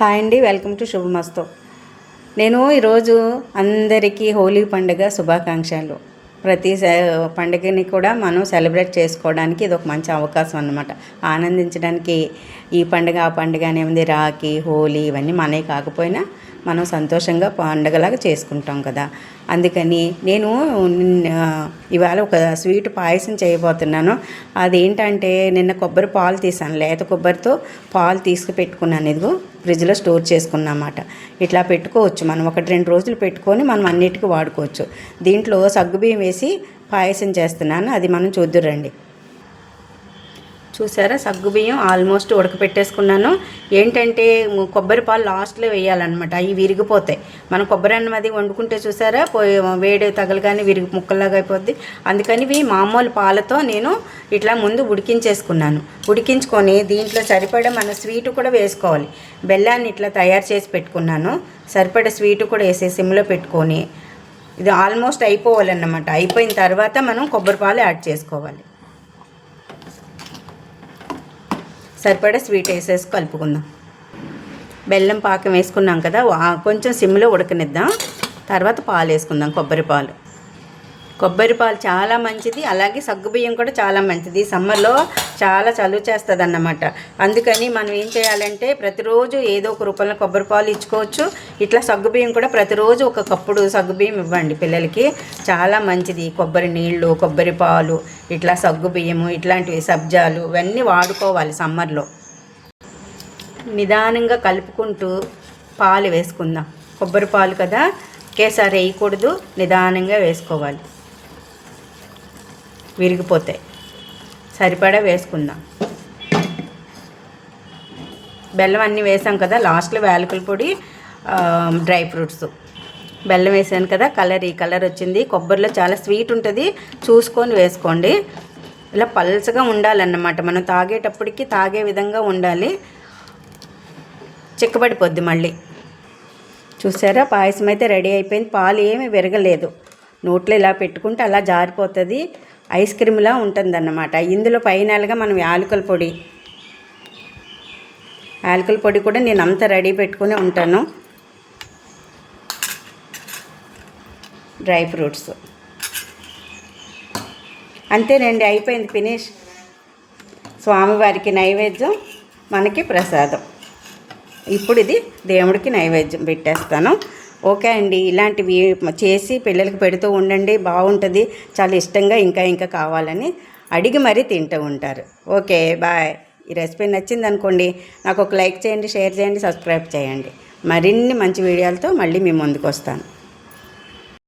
Hi అండి welcome to శుభమస్తో. నేను ఈరోజు అందరికీ హోలీ పండుగ శుభాకాంక్షలు. ప్రతి పండుగని కూడా మనం సెలబ్రేట్ చేసుకోవడానికి ఇది ఒక మంచి అవకాశం అన్నమాట. ఆనందించడానికి ఈ పండుగ ఆ పండుగ అనేది రాఖీ హోలీ ఇవన్నీ మనే కాకపోయినా మనం సంతోషంగా పండుగలాగా చేసుకుంటాం కదా. అందుకని నేను ఇవాళ ఒక స్వీట్ పాయసం చేయబోతున్నాను. అదేంటంటే నిన్న కొబ్బరి పాలు తీసాను. లేత కొబ్బరితో పాలు తీసుకు పెట్టుకున్నాను ఇదిగో ఫ్రిడ్జ్లో స్టోర్ చేసుకున్నమాట ఇట్లా పెట్టుకోవచ్చు. మనం ఒకటి రెండు రోజులు పెట్టుకొని మనం అన్నిటికీ వాడుకోవచ్చు. దీంట్లో సగ్గుబియ్యం వేసి పాయసం చేస్తున్నాను. అది మనం చూద్దురండి చూసారా? సగ్గుబియ్యం ఆల్మోస్ట్ ఉడకపెట్టేసుకున్నాను. ఏంటంటే కొబ్బరి పాలు లాస్ట్లో వేయాలన్నమాట. అవి విరిగిపోతాయి. మనం కొబ్బరి అన్నం అది వండుకుంటే చూసారా? పోయి వేడి తగలగానే విరిగి ముక్కల్లాగా అయిపోద్ది. అందుకని ఇవి మామూలు పాలతో నేను ఇట్లా ముందు ఉడికించేసుకున్నాను. ఉడికించుకొని దీంట్లో సరిపడా మన స్వీట్ కూడా వేసుకోవాలి. బెల్లాన్ని ఇట్లా తయారు చేసి పెట్టుకున్నాను. సరిపడా స్వీట్ కూడా వేసే సిమ్లో పెట్టుకొని. ఇది ఆల్మోస్ట్ అయిపోవాలన్నమాట. అయిపోయిన తర్వాత మనం కొబ్బరి పాలు యాడ్ చేసుకోవాలి. సరిపడా స్వీట్ వేసేసి కలుపుకుందాం. బెల్లం పాకం వేసుకున్నాం కదా కొంచెం సిమ్లో ఉడకనిద్దాం. తర్వాత పాలు వేసుకుందాం కొబ్బరి పాలు కొబ్బరి పాలు చాలా మంచిది అలాగే సగ్గుబియ్యం కూడా చాలా మంచిది. సమ్మర్లో చాలా చలువ చేస్తుంది అన్నమాట అందుకని మనం ఏం చేయాలంటే ప్రతిరోజు ఏదో ఒక రూపంలో కొబ్బరి పాలు ఇచ్చుకోవచ్చు. ఇట్లా సగ్గుబియ్యం కూడా ప్రతిరోజు ఒక కప్పుడు సగ్గుబియ్యం ఇవ్వండి పిల్లలకి. చాలా మంచిది. కొబ్బరి నీళ్ళు కొబ్బరి పాలు ఇట్లా సగ్గుబియ్యము ఇట్లాంటివి సబ్జాలు ఇవన్నీ వాడుకోవాలి సమ్మర్లో. నిదానంగా కలుపుకుంటూ పాలు వేసుకుందాం. కొబ్బరి పాలు కదా? ఒకేసారి వేయకూడదు. నిదానంగా వేసుకోవాలి. విరిగిపోతాయి. సరిపడా వేసుకుందాం. బెల్లం అన్నీ వేసాం కదా లాస్ట్లో వేలకుల పొడి డ్రై ఫ్రూట్స్. బెల్లం వేసాను కదా కలర్ ఈ కలర్ వచ్చింది. కొబ్బరిలో చాలా స్వీట్ ఉంటుంది చూసుకొని వేసుకోండి. ఇలా పల్చగా ఉండాలన్నమాట. మనం తాగేటప్పటికి తాగే విధంగా ఉండాలి. చిక్కబడిపోద్ది మళ్ళీ. చూసారా పాయసం అయితే రెడీ అయిపోయింది. పాలు ఏమీ విరగలేదు. నోట్లో ఇలా పెట్టుకుంటే అలా జారిపోతుంది. ఐస్ క్రీమ్లా ఉంటుందన్నమాట. ఇందులో పైనలుగా మనం యాలకుల పొడి యాలకుల పొడి కూడా నేను అంత రెడీ పెట్టుకుని ఉంటాను. Dry fruits. అంతేనండి అయిపోయింది ఫినిష్. స్వామివారికి నైవేద్యం మనకి ప్రసాదం. ఇప్పుడు ఇది దేవుడికి నైవేద్యం పెట్టేస్తాను. ఓకే అండి ఇలాంటివి చేసి పిల్లలకి పెడుతూ ఉండండి బాగుంటుంది చాలా ఇష్టంగా ఇంకా ఇంకా కావాలని అడిగి మరీ తింటూ ఉంటారు. Okay bye. ఈ రెసిపీ నచ్చింది అనుకోండి నాకు ఒక లైక్ చేయండి షేర్ చేయండి సబ్స్క్రైబ్ చేయండి. మరిన్ని మంచి వీడియోలతో మళ్ళీ మీ ముందుకు వస్తాను.